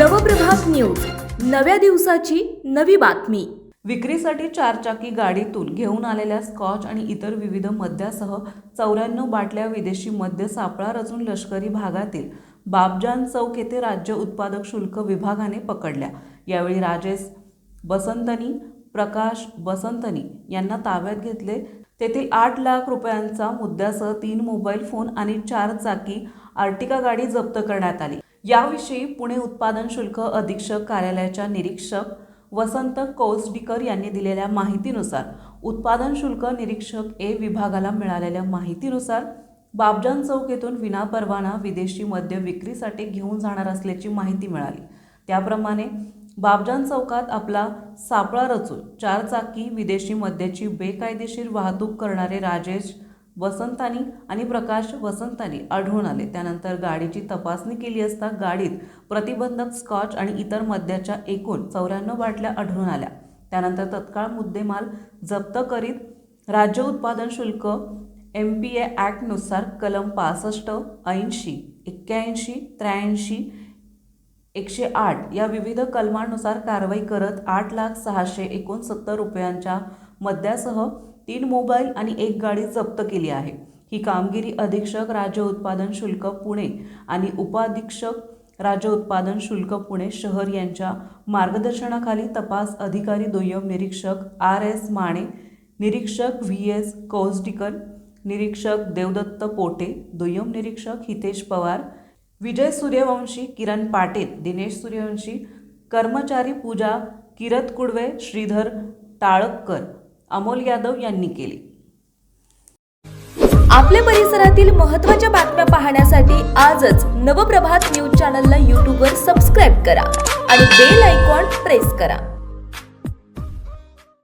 नव्या दिवसाची नवी बातमी. विक्रीसाठी चारचाकी गाडीतून घेऊन आलेल्या स्कॉच आणि इतर विविध मद्यासह चौऱ्याण्णव बाटल्या विदेशी मद्य सापळा रचून लष्करी भागातील बाबजान चौक येथे राज्य उत्पादक शुल्क विभागाने पकडल्या. यावेळी राजेश बसंतनी प्रकाश बसंतनी यांना ताब्यात घेतले. तेथील आठ लाख रुपयांचा मुद्द्यासह तीन मोबाईल फोन आणि चार चाकी आर्टिका गाडी जप्त करण्यात आली. याविषयी पुणे उत्पादन शुल्क अधीक्षक कार्यालयाच्या निरीक्षक वसंत कौसडीकर यांनी दिलेल्या माहितीनुसार उत्पादन शुल्क निरीक्षक ए विभागाला मिळालेल्या माहितीनुसार बाबजान चौक येथून विनापरवाना विदेशी मद्य विक्रीसाठी घेऊन जाणार असल्याची माहिती मिळाली. त्याप्रमाणे बाबजान चौकात आपला सापळा रचून चारचाकी विदेशी मद्याची बेकायदेशीर वाहतूक करणारे राजेश वसंतानी आणि प्रकाश वसंतानी आढळून आले. त्यानंतर गाडीची तपासणी केली असता गाडीत प्रतिबंधक स्कॉच आणि इतर मद्याच्या एकूण चौऱ्याण्णव बाटल्या आढळून आल्या. त्यानंतर तत्काळ मुद्देमाल जप्त करीत राज्य उत्पादन शुल्क एम पी ए ॲक्टनुसार कलम पासष्ट ऐंशी एक्क्याऐंशी त्र्याऐंशी एकशे आठ या विविध कलमांनुसार कारवाई करत आठ लाख सहाशे एकोणसत्तर रुपयांच्या मद्यासह तीन मोबाईल आणि एक गाडी जप्त केली आहे. ही कामगिरी अधीक्षक राज्य उत्पादन शुल्क पुणे आणि उपाधीक्षक राज्य उत्पादन शुल्क पुणे शहर यांच्या मार्गदर्शनाखाली तपास अधिकारी दुय्यम निरीक्षक आर एस माने निरीक्षक व्ही एस कौसडीकर निरीक्षक देवदत्त पोटे दुय्यम निरीक्षक हितेश पवार विजय सूर्यवंशी किरण पाटील दिनेश सूर्यवंशी कर्मचारी पूजा किरत कुडवे श्रीधर टाळककर अमोल यादव यांनी केली. आपल्या परिसरातील महत्त्वाच्या बातम्या पाहण्यासाठी आजच नवप्रभात न्यूज चॅनलला यूट्यूबवर सबस्क्राईब करा आणि बेल आयकॉन प्रेस करा.